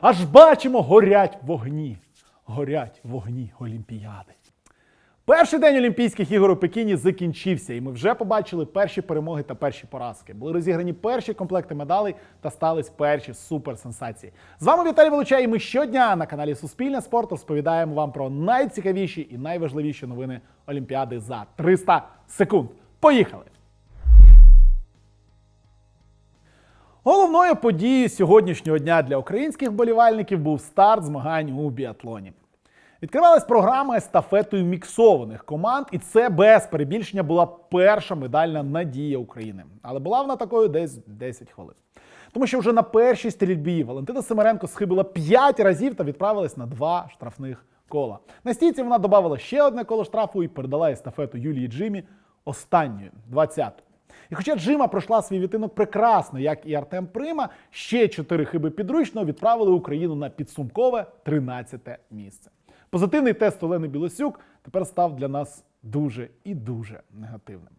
Аж бачимо, горять вогні. Горять вогні Олімпіади. Перший день Олімпійських ігор у Пекіні закінчився, і ми вже побачили перші перемоги та перші поразки. Були розіграні перші комплекти медалей та стались перші суперсенсації. З вами Віталій Волочай, і ми щодня на каналі Суспільне спорт розповідаємо вам про найцікавіші і найважливіші новини Олімпіади за 300 секунд. Поїхали! Головною подією сьогоднішнього дня для українських болівальників був старт змагань у біатлоні. Відкривалась програма естафетою міксованих команд, і це без перебільшення була перша медальна надія України. Але була вона такою десь 10 хвилин. Тому що вже на першій стрільбі Валентина Семеренко схибила 5 разів та відправилась на два штрафних кола. На стійці вона додавала ще одне коло штрафу і передала естафету Юлії Джимі останньою, 20-ту. І хоча Джима пройшла свій відтинок прекрасно, як і Артем Прима, ще чотири хиби підручно відправили Україну на підсумкове 13-те місце. Позитивний тест Олени Білосюк тепер став для нас дуже і дуже негативним.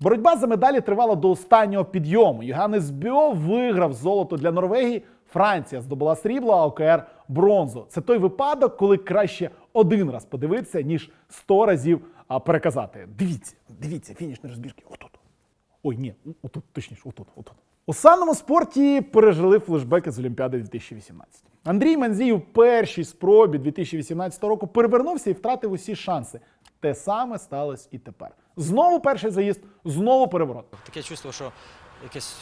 Боротьба за медалі тривала до останнього підйому. Йоганнес Бьо виграв золото для Норвегії. Франція здобула срібло, а ОКР бронзу. Це той випадок, коли краще один раз подивитися, ніж сто разів переказати. Дивіться, дивіться, фінішні розбірки. Ой, ні, отут, точніше, отут, отут. У санному спорті пережили флешбеки з Олімпіади 2018. Андрій Манзій у першій спробі 2018 року перевернувся і втратив усі шанси. Те саме сталося і тепер. Знову перший заїзд, знову переворот. Таке чувство, що якесь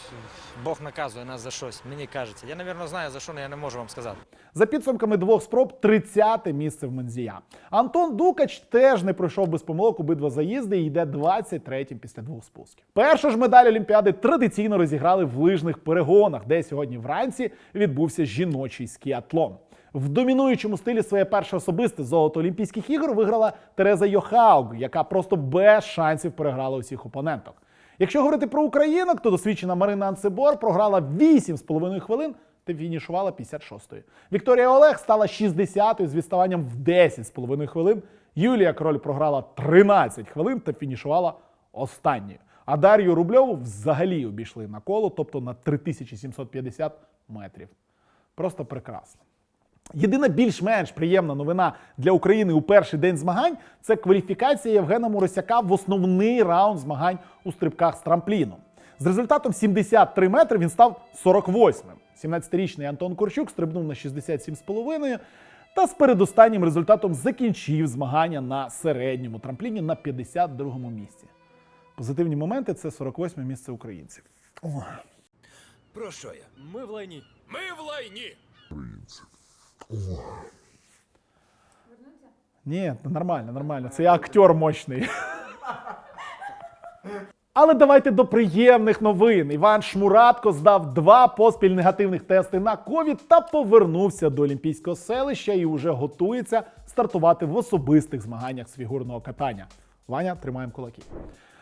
Бог наказує нас за щось. Мені кажеться. Я, напевно, знаю за що, але я не можу вам сказати. За підсумками двох спроб, 30-те місце в Мензія. Антон Дукач теж не пройшов без помилок обидва заїзди і йде 23-м після двох спусків. Першу ж медаль Олімпіади традиційно розіграли в лижних перегонах, де сьогодні вранці відбувся жіночий скіатлон. В домінуючому стилі своє перше особисте золото Олімпійських ігор виграла Тереза Йохауг, яка просто без шансів переграла усіх опоненток. Якщо говорити про українок, то досвідчена Марина Анцебор програла 8,5 хвилин та фінішувала 56-ю. Вікторія Олег стала 60-ю з відставанням в 10,5 хвилин. Юлія Король програла 13 хвилин та фінішувала останньою. А Дар'ю Рубльову взагалі обійшли на коло, тобто на 3750 метрів. Просто прекрасно. Єдина більш-менш приємна новина для України у перший день змагань це кваліфікація Євгена Моросяка в основний раунд змагань у стрибках з трампліну. З результатом 73 метри він став 48-м. 17-річний Антон Корчук стрибнув на 67,5 та з передостаннім результатом закінчив змагання на середньому трампліні на 52-му місці. Позитивні моменти це 48 місце українців. Про що я? Ми в лайні. Ми в лайні! Ні, нормально, нормально. Це я актер мощний. Але давайте до приємних новин. Іван Шмуратко здав два поспіль негативних тести на ковід та повернувся до олімпійського селища і вже готується стартувати в особистих змаганнях з фігурного катання. Ваня, тримаємо кулаки.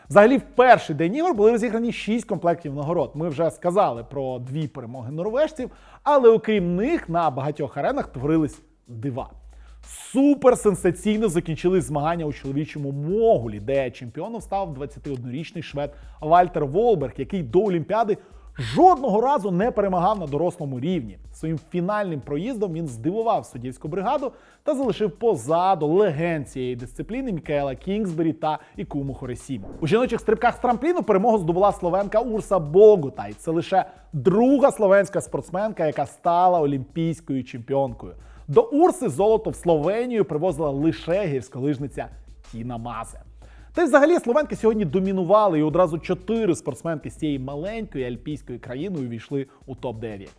Взагалі, в перший день ігор були розіграні 6 комплектів нагород. Ми вже сказали про дві перемоги норвежців, але окрім них на багатьох аренах творились дива. Супер сенсаційно закінчились змагання у чоловічому могулі, де чемпіоном став 21-річний швед Вальтер Волберг, який до Олімпіади жодного разу не перемагав на дорослому рівні. Своїм фінальним проїздом він здивував суддівську бригаду та залишив позаду легенд цієї дисципліни Мікаела Кінгсбері та Ікуму Хоресіму. У жіночих стрибках з трампліну перемогу здобула словенка Урса Богута, і це лише друга словенська спортсменка, яка стала олімпійською чемпіонкою. До Урси золото в Словенію привозила лише гірськолижниця Тіна Мазе. Та й взагалі словенки сьогодні домінували, і одразу чотири спортсменки з цієї маленької альпійської країни увійшли у топ-9.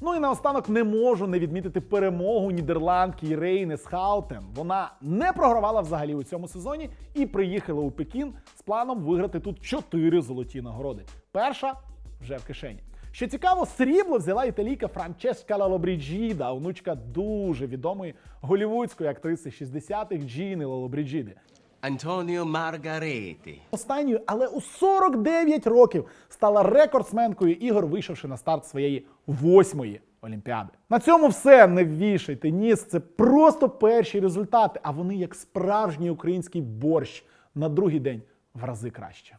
Ну і наостанок не можу не відмітити перемогу нідерландки Ірейни Схаутен. Вона не програвала взагалі у цьому сезоні і приїхала у Пекін з планом виграти тут чотири золоті нагороди. Перша вже в кишені. Що цікаво, срібло взяла італійка Франческа Лалобріджіда, онучка дуже відомої голівудської актриси 60-х Джіни Лалобріджіди. Antonio Маргареті. Останньою, але у 49 років стала рекордсменкою ігор, вийшовши на старт своєї восьмої Олімпіади. На цьому все не вішайте ніс. Це просто перші результати, а вони як справжній український борщ на другий день в рази краще.